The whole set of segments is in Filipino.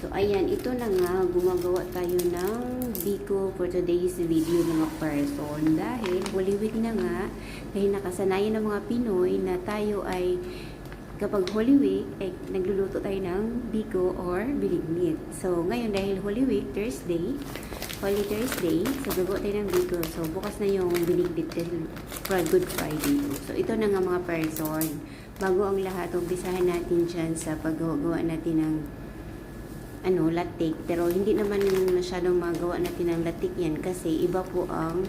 So, ayan, ito na nga, gumagawa tayo ng Biko for today's video mga person. Dahil, Holy Week na nga, dahil nakasanayan ng mga Pinoy na tayo ay kapag Holy Week, ay nagluluto tayo ng Biko or Bilignit. So, ngayon dahil Holy Week, Thursday, Holy Thursday, so gagawa tayo ng Biko. So, bukas na yung Bilignit for Good Friday. So, ito na nga mga person. Bago ang lahat, umpisahan natin dyan sa paggawa natin ng ano, latik. Pero hindi naman masyadong magawa natin ng latik yan kasi iba po ang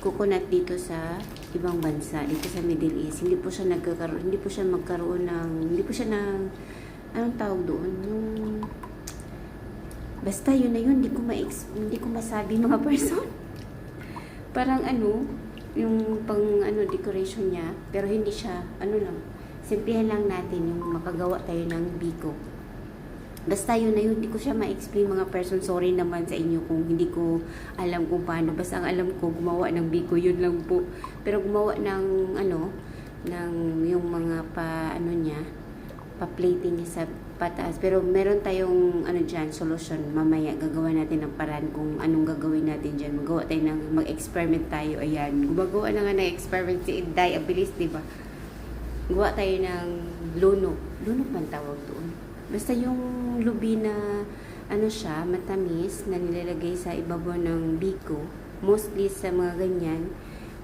coconut dito sa ibang bansa, dito sa Middle East. Hindi po siya nagkakaroon, hindi po siya magkaroon ng, hindi po siya ng, anong tawag doon? Yung, basta yun na yun, hindi ko, ma hindi ko masabi mga person. Parang ano, yung pang ano, decoration niya, pero hindi siya, ano lang, simplihan lang natin yung makagawa tayo ng biko. Basta yun na yun, hindi ko siya ma-explain mga person. Sorry naman sa inyo kung hindi ko alam kung paano. Basta ang alam ko, gumawa ng biko, yun lang po. Pero gumawa ng, ano, ng yung mga pa, ano niya, pa-plating niya sa pataas. Pero meron tayong, ano dyan, solution. Mamaya, gagawa natin ng paraan kung anong gagawin natin dyan. Magawa tayo ng, mag-experiment tayo. Ayan, gumagawa na nga ng experiment si Inday. Ang bilis, di ba? Gawa tayo ng luno. Luno man tawag doon. Basta yung lubi na ano siya, matamis na nilalagay sa ibabaw ng biko. Mostly sa mga ganyan,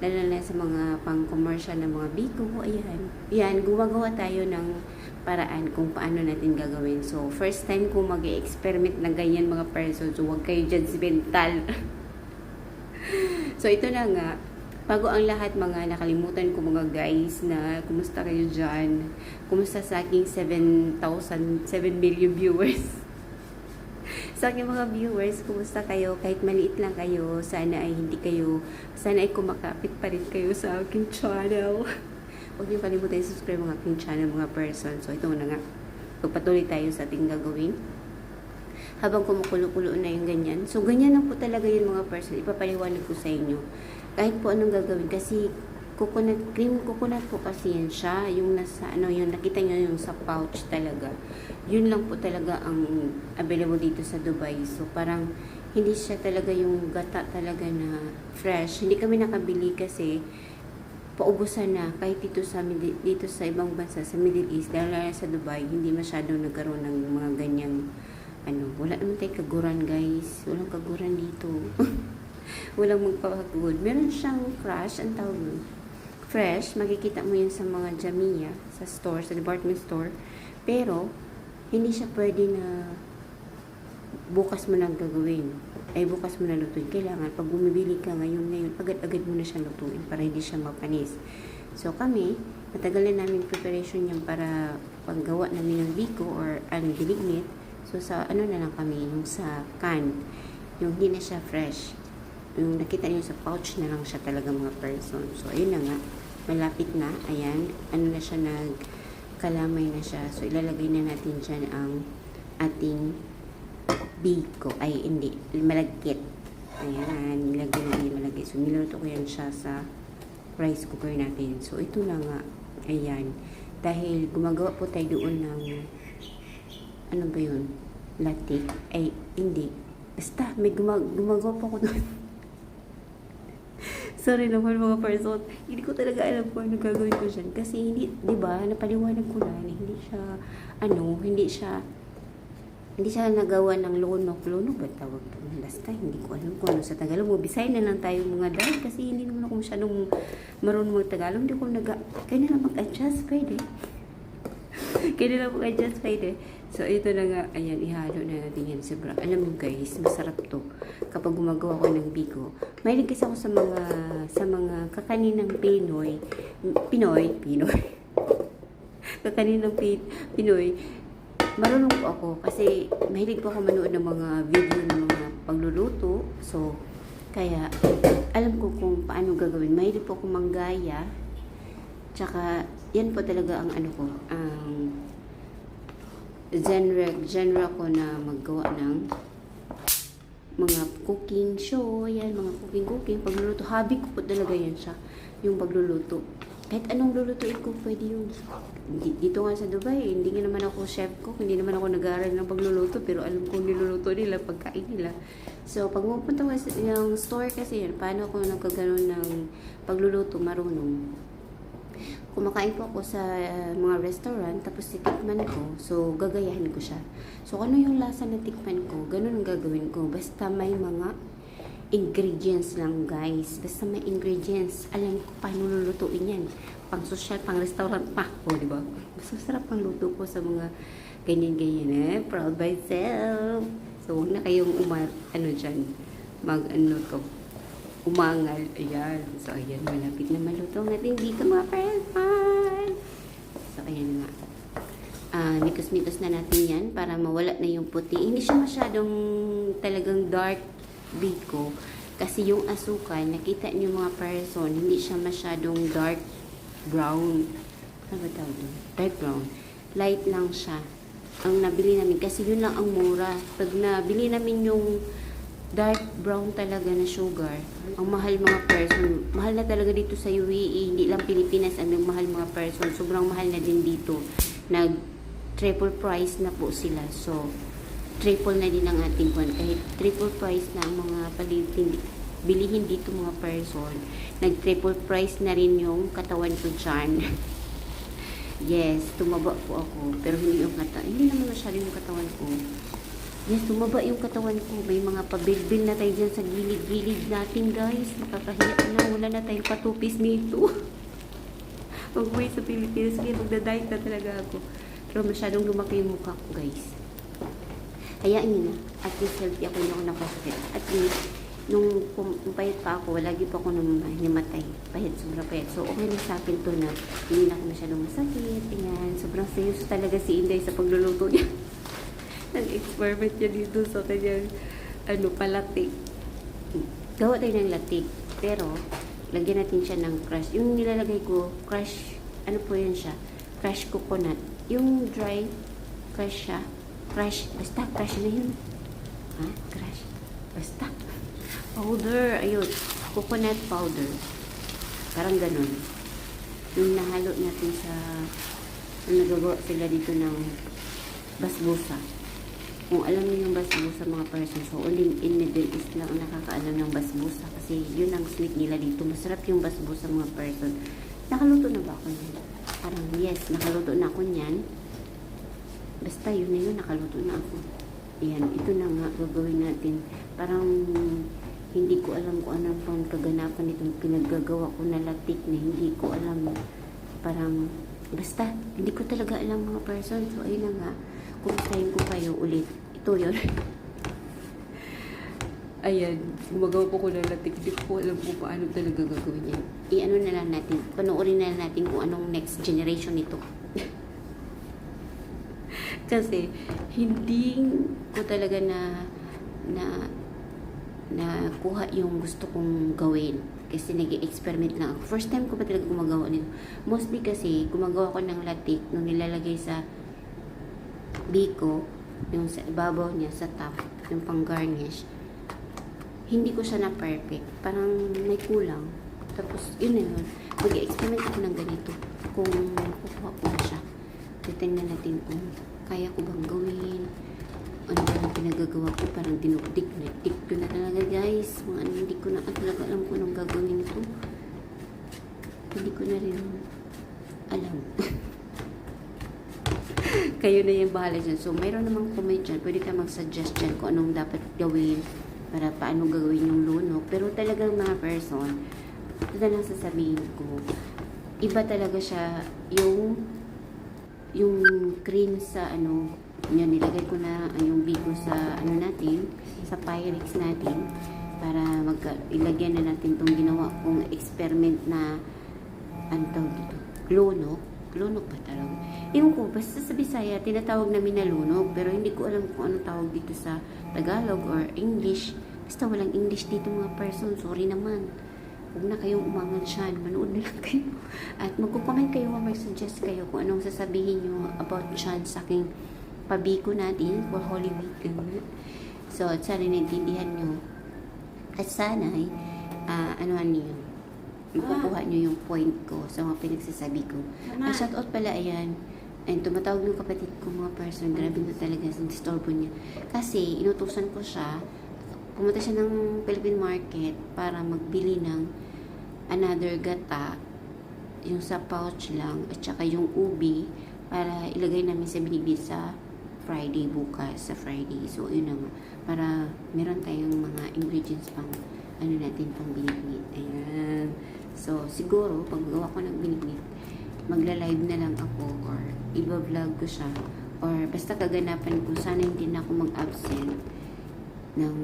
lalo na sa mga pang-commercial na mga biko. Ayan. Yan, gumagawa tayo ng paraan kung paano natin gagawin. So, first time ko mag experiment na ganyan mga person. So, huwag kayo judgmental. so, ito na nga. Bago ang lahat mga nakalimutan ko mga guys na kumusta kayo dyan? Kumusta sa aking 7,000, 7 million viewers? sa aking mga viewers, kumusta kayo? Kahit maliit lang kayo, sana ay hindi kayo, sana ay kumakapit pa rin kayo sa aking channel. Huwag niyo kalimutan subscribe ang aking channel mga person. So ito na nga, pagpatuloy tayo sa ating gagawin habang kumukulo-kulo na yung ganyan. So, ganyan lang po talaga yung mga person. Ipapaliwanag ko sa inyo. Kahit po anong gagawin. Kasi, coconut, cream coconut po kasi yan siya. Yung nasa, ano, yung nakita nyo yung sa pouch talaga. Yun lang po talaga ang available dito sa Dubai. So, parang, hindi siya talaga yung gata talaga na fresh. Hindi kami nakabili kasi, paubusan na kahit dito sa dito sa ibang bansa sa Middle East na sa Dubai hindi masyadong nagkaroon ng mga ganyang ano wala naman tayong kaguran guys walang kaguran dito walang magpapagod meron siyang crush ang tawag nun fresh makikita mo yun sa mga Jamia sa store sa department store pero hindi siya pwede na bukas mo lang gagawin ay bukas mo na lutuin. Kailangan, pag bumibili ka ngayon, ngayon, agad-agad mo na siya lutuin para hindi siya mapanis. So, kami, matagal na namin preparation yan para paggawa namin ng biko or ang bilignit. So, sa ano na lang kami, yung sa can, yung hindi na siya fresh. Yung nakita niyo sa pouch na lang siya talaga mga person. So, ayun na nga, malapit na, ayan, ano na siya nag, kalamay na siya. So, ilalagay na natin dyan ang ating biko. Ay, hindi. Malagkit. Ayan. Nilagay na yung malagkit. So, niluto ko yan siya sa rice cooker natin. So, ito na nga. Ayan. Dahil gumagawa po tayo doon ng ano ba yun? Latik. Ay, hindi. Basta, may gumag gumagawa po ako doon. Sorry naman mga person. Hindi ko talaga alam kung ano gagawin ko dyan. Kasi hindi, di ba, napaliwanag ko na, hindi siya, ano, hindi siya, hindi siya nagawa ng lunok. Lunok ba tawag to? Last time, hindi ko alam kung ano sa Tagalog. Mo, Bisaya na lang tayo mga dahil kasi hindi naman ako masyadong marunong mag Tagalog. Hindi ko nag Kaya na mag-adjust, pwede. Kaya na mag-adjust, pwede. So, ito na ayan, ihalo na natin yan. Sobrang, alam mo guys, masarap to. Kapag gumagawa ko ng bigo. Mahilig kasi ako sa mga, sa mga kakaninang Pinoy. Pinoy, Pinoy. kakaninang Pi- Pinoy marunong po ako kasi mahilig po ako manood ng mga video ng mga pagluluto. So, kaya alam ko kung paano gagawin. Mahilig po ako manggaya. Tsaka, yan po talaga ang ano ko, ang genre, genre ko na maggawa ng mga cooking show, yan, mga cooking-cooking, pagluluto. Hobby ko po talaga yan siya, yung pagluluto. kahit anong lulutuin ko, pwede yung di- dito nga sa Dubai, hindi nga naman ako chef ko, hindi naman ako nag-aaral ng pagluluto, pero alam ko niluluto nila, pagkain nila. So, pag pupunta ko sa yung store kasi yan, paano ako nagkaganon ng pagluluto, marunong. Kumakain po ako sa uh, mga restaurant, tapos titikman ko, so gagayahin ko siya. So, ano yung lasa na tikman ko, ganun ang gagawin ko. Basta may mga ingredients lang guys. Basta may ingredients, alam ko paano lulutuin yan. Pang social, pang restaurant pa. O, di ba? Mas masarap ang luto ko sa mga ganyan-ganyan eh. Proud myself. So, huwag na kayong umar, ano dyan, mag, ano to, umangal. Ayan. So, ayan, malapit na maluto ang ating dito mga friends. So, ayan nga. Ah, mikos-mikos na natin yan para mawala na yung puti. Hindi siya masyadong talagang dark biko kasi yung asukal, nakita niyo mga person, hindi siya masyadong dark brown. Ano ba tawag doon? Dark brown. Light lang siya. Ang nabili namin, kasi yun lang ang mura. Pag nabili namin yung dark brown talaga na sugar, ang mahal mga person. Mahal na talaga dito sa UAE, hindi lang Pilipinas ang mahal mga person. Sobrang mahal na din dito. Nag triple price na po sila. So, triple na din ang ating kwan. Kahit triple price na ang mga palitin, bilihin dito mga person, nag triple price na rin yung katawan ko dyan. yes, tumaba po ako. Pero hindi yung katawan. Hindi naman masyado yung katawan ko. Yes, tumaba yung katawan ko. May mga pabilbil na tayo dyan sa gilid-gilid natin, guys. Makakahiya na. Wala na tayong patupis nito. Pag uwi sa Pilipinas, sige, magda-diet na talaga ako. Pero masyadong lumaki yung mukha ko, guys. Hayaan nyo na. At least healthy ako, hindi ako nakasakit. At least, nung payat pa ako, lagi pa ako nung namatay. Payat, sobrang payat. So, okay na sa akin to na hindi na ako masyadong masakit. Ayan, sobrang seryoso talaga si Inday sa pagluluto niya. Nag-experiment niya dito sa kanyang, ano, palatik. Gawa tayo ng latik. Pero, lagyan natin siya ng crush. Yung nilalagay ko, crush, ano po yan siya? Crush coconut. Yung dry, crush siya. Crush, basta crush na yun. Ha? Crush. Basta. Powder, ayun. Coconut powder. Parang ganun. Yung nahalo natin sa, nagagawa sila dito ng basbusa. Kung alam niyo yung basbusa mga person, so only in Middle East lang ang nakakaalam ng basbusa kasi yun ang sweet nila dito. Masarap yung basbusa mga person. Nakaluto na ba ako niyan? Parang yes, nakaluto na ako niyan. Basta yun na yun, nakaluto na ako. Ayan, ito na nga gagawin natin. Parang hindi ko alam kung ano pang kaganapan itong pinaggagawa ko na latik na hindi ko alam. Parang, basta, hindi ko talaga alam mga person. So, ayun na nga, kumustahin ko kayo ulit. Ito yun. Ayan, gumagawa po ko ng latik. Hindi ko po alam kung paano talaga gagawin yan. I-ano na lang natin, panoorin na lang natin kung anong next generation nito. Kasi, hindi ko talaga na, na, na kuha yung gusto kong gawin. Kasi nag experiment lang ako. First time ko pa talaga gumagawa nito. Mostly kasi, gumagawa ko ng latik nung nilalagay sa biko, yung sa ibabaw niya, sa top, yung pang garnish. Hindi ko siya na perfect. Parang may kulang. Tapos, yun na yun. Mag-experiment ako ng ganito. Kung kukuha ko na siya. Titingnan natin kung kaya ko bang gawin. Ano ba yung pinagagawa ko? Parang dinukdik na. Dik ko na talaga guys. Mga ano, hindi ko na talaga alam kung anong gagawin ko. Hindi ko na rin alam. Kayo na yung bahala dyan. So, mayroon namang comment dyan. Pwede ka mag-suggest dyan kung anong dapat gawin para paano gagawin yung lunok. Pero talagang mga person, ito na lang sasabihin ko. Iba talaga siya yung yung cream sa ano yun, nilagay ko na yung bigo sa ano natin sa Pyrex natin para mag ilagyan na natin tong ginawa kong experiment na ano dito lunok lunok ba talaga Ewan ko, basta sa Bisaya, tinatawag namin na lunok, pero hindi ko alam kung ano tawag dito sa Tagalog or English. Basta walang English dito mga person, sorry naman. Huwag na kayong umangan siya, manood na lang kayo. At magko-comment kayo o mag-suggest kayo kung anong sasabihin nyo about dyan sa aking pabiko natin for Holy Week. So, sana naintindihan nyo. At sana, ay, ah, ano niyo, makukuha nyo yung point ko sa mga pinagsasabi ko. Ay, shout out pala, ayan. And tumatawag yung kapatid ko mga person, grabe na talaga sa disturbo niya. Kasi, inutusan ko siya, pumunta siya ng Philippine Market para magbili ng another gata, yung sa pouch lang, at saka yung ubi, para ilagay namin sa binigay sa Friday bukas, sa Friday. So, yun na nga. Para meron tayong mga ingredients pang, ano natin, pang binignit. Ayan. So, siguro, pag gawa ko ng binignit, magla-live na lang ako or iba-vlog ko siya. Or basta kaganapan ko sana hindi na ako mag-absent ng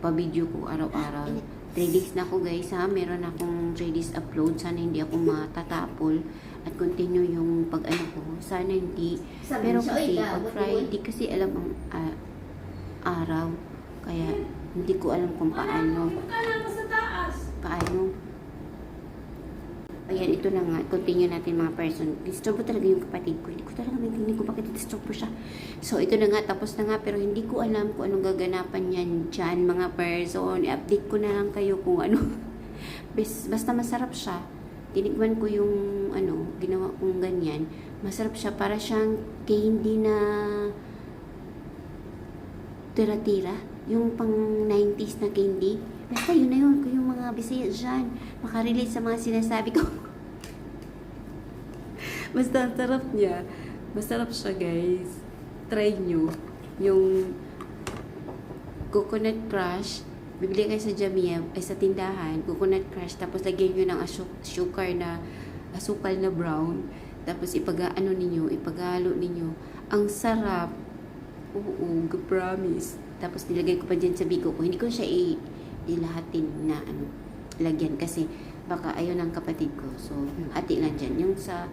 pa-video ko araw-araw. 3 days na ako guys ha? Meron akong 3 days upload. Sana hindi ako matatapol at continue yung pag ano ko. Sana hindi. Pero kasi pag Friday kasi alam ang ah, araw. Kaya hindi ko alam kung paano. Paano Ayan, ito na nga. Continue natin mga person. Disturbo talaga yung kapatid ko. Hindi ko talaga maintindihan kung bakit disturbo siya. So, ito na nga. Tapos na nga. Pero hindi ko alam kung anong gaganapan yan dyan, mga person. I-update ko na lang kayo kung ano. Bas- Basta masarap siya. Tinikman ko yung ano, ginawa kong ganyan. Masarap siya. Para siyang candy na tira-tira. Yung pang 90s na candy. Basta yun na yun. Yung mga bisaya dyan, makarelate sa mga sinasabi ko. Basta ang niya. Masarap siya guys. Try nyo. Yung coconut crush. Bibili kayo sa Jamia, ay sa tindahan, coconut crush, tapos lagyan nyo ng sugar na, asukal na brown, tapos ipag-ano ninyo, ipagalo ninyo. Ang sarap. Oo, promise. Tapos nilagay ko pa dyan sa bigo ko. Hindi ko siya i- ilahatin na ano, lagyan kasi baka ayaw ng kapatid ko. So, hati lang dyan. Yung sa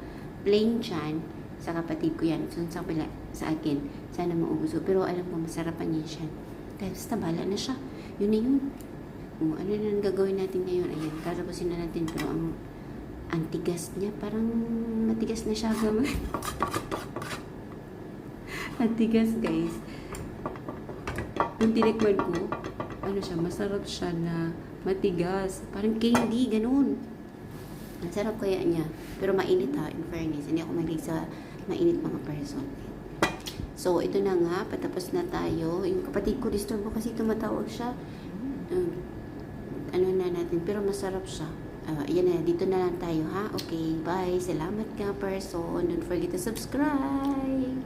plain dyan, sa kapatid ko yan. So, sa, pala, sa akin, sana maubos ko. Pero alam ko, masarapan niya siya. Kaya basta na siya. Yun na yun. O, ano na gagawin natin ngayon? Ayan, tatapusin na natin. Pero ang, ang tigas niya, parang matigas na siya gamay. ang guys. Yung tinikman ko, ano siya, masarap siya na matigas. Parang candy, ganun. Ang sarap kaya niya. Pero mainit ha, in fairness. Hindi ako mahilig sa mainit mga person. So, ito na nga, patapos na tayo. Yung kapatid ko, disturbo kasi tumatawag siya. Um, ano na natin, pero masarap siya. Ah, ayan na, dito na lang tayo ha. Okay, bye. Salamat ka, person. Don't forget to subscribe.